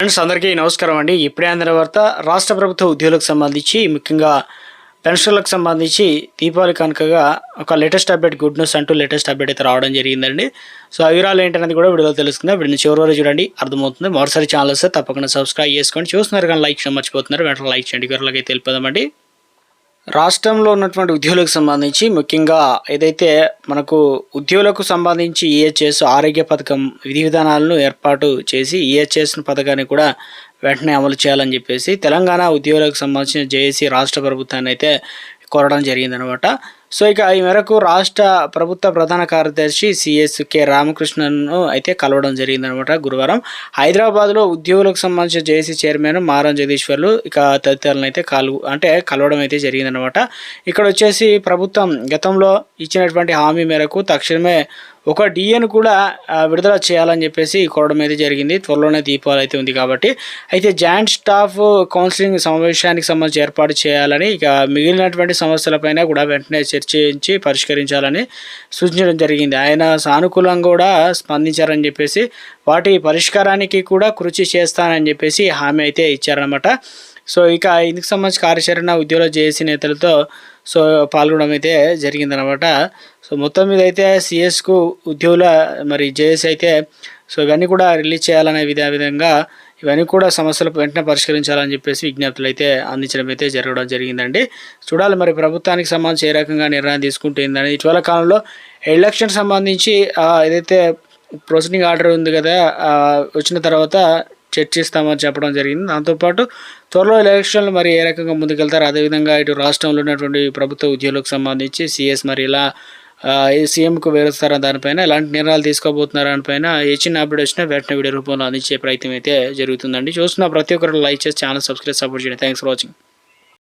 Friends అందరికీ నమస్కారం అండి. ఇప్పుడే అందిన వార్త రాష్ట్ర ప్రభుత్వ ఉద్యోగులకు సంబంధించి ముఖ్యంగా పెన్షన్లకు సంబంధించి దీపావళి కనుకగా ఒక లేటెస్ట్ అప్డేట్ గుడ్ న్యూస్ అంటూ లేటెస్ట్ అప్డేట్ అయితే రావడం జరిగిందండి. సో ఆ వివరాలు ఏంటనేది కూడా విడుదల తెలుసుకుందాం. వీడిని చివరి వరకు చూడండి. అర్థమవుతుంది. మరోసారి ఛానల్ వస్తే తప్పకుండా సబ్స్క్రైబ్ చేసుకోండి చూస్తున్నారు కానీ లైక్ చేయడం మర్చిపోతున్నారు. వెంటనే లైక్ చేయండి. వివరాలకి అయితే తెలిపదామండి రాష్ట్రంలో ఉన్నటువంటి ఉద్యోగులకు సంబంధించి ముఖ్యంగా ఏదైతే మనకు ఉద్యోగులకు సంబంధించి ఈహెచ్ఎస్ ఆరోగ్య పథకం విధి విధానాలను ఏర్పాటు చేసి ఈహెచ్ఎస్ పథకాన్ని కూడా వెంటనే అమలు చేయాలని చెప్పేసి తెలంగాణ ఉద్యోగులకు సంబంధించిన జేఏసీ రాష్ట్ర ప్రభుత్వాన్ని అయితే కోరడం జరిగిందనమాట. సో ఇక ఈ మేరకు రాష్ట్ర ప్రభుత్వ ప్రధాన కార్యదర్శి సిఎస్ కె రామకృష్ణను అయితే కలవడం జరిగిందనమాట గురువారం. హైదరాబాద్లో ఉద్యోగులకు సంబంధించిన జేఏసీ చైర్మన్ మారం జగదీశ్వర్లు ఇక తదితరులను అయితే కలు అంటే కలవడం అయితే జరిగిందనమాట. ఇక్కడ వచ్చేసి ప్రభుత్వం గతంలో ఇచ్చినటువంటి హామీ మేరకు తక్షణమే ఒక డిఎను కూడా విడుదల చేయాలని చెప్పేసి కోరడం అయితే జరిగింది. త్వరలోనే దీపావళి అయితే ఉంది కాబట్టి. అయితే జాయింట్ స్టాఫ్ కౌన్సిలింగ్ సమావేశానికి సంబంధించి ఏర్పాటు చేయాలని ఇక మిగిలినటువంటి సమస్యలపైన కూడా వెంటనే చర్చించి పరిష్కరించాలని సూచించడం జరిగింది. ఆయన సానుకూలంగా కూడా స్పందించారని చెప్పేసి వాటి పరిష్కారానికి కూడా కృషి చేస్తానని చెప్పేసి హామీ అయితే ఇచ్చారనమాట సో ఇక ఇందుకు సంబంధించి కార్యాచరణ ఉద్యోగ జేఏసీ నేతలతో సో పాల్గొనడం అయితే జరిగిందనమాట సో మొత్తం మీద అయితే సిఎస్కు ఉద్యోగుల మరి జేఎస్ అయితే సో ఇవన్నీ కూడా రిలీజ్ చేయాలనే విధ విధంగా ఇవన్నీ కూడా సమస్యలు వెంటనే పరిష్కరించాలని చెప్పేసి విజ్ఞప్తులు అయితే అందించడం అయితే జరగడం జరిగిందండి. చూడాలి మరి ప్రభుత్వానికి సంబంధించి ఏ రకంగా నిర్ణయం తీసుకుంటుందని ఇటీవల కాలంలో ఎలక్షన్ సంబంధించి ఏదైతే ప్రొసీడింగ్ ఆర్డర్ ఉంది కదా వచ్చిన తర్వాత చర్చిస్తామని చెప్పడం జరిగింది. దాంతోపాటు త్వరలో ఎలక్షన్లు మరి ఏ రకంగా ముందుకెళ్తారు అదేవిధంగా ఇటు రాష్ట్రంలో ఉన్నటువంటి ప్రభుత్వ ఉద్యోగులకు సంబంధించి సిఎస్ మరి ఇలా సీఎంకు వేరుస్తారా దానిపైన ఎలాంటి నిర్ణయాలు తీసుకోబోతున్నారా దానిపైన ఏ చిన్న అప్డేట్ వచ్చినా వెంటనే వీడియో రూపంలో అందించే ప్రయత్నం అయితే జరుగుతుందండి. చూస్తున్న ప్రతి ఒక్కరు లైక్ చేసి ఛానల్ సబ్స్క్రైబ్ సపోర్ట్ చేయండి. Thanks for watching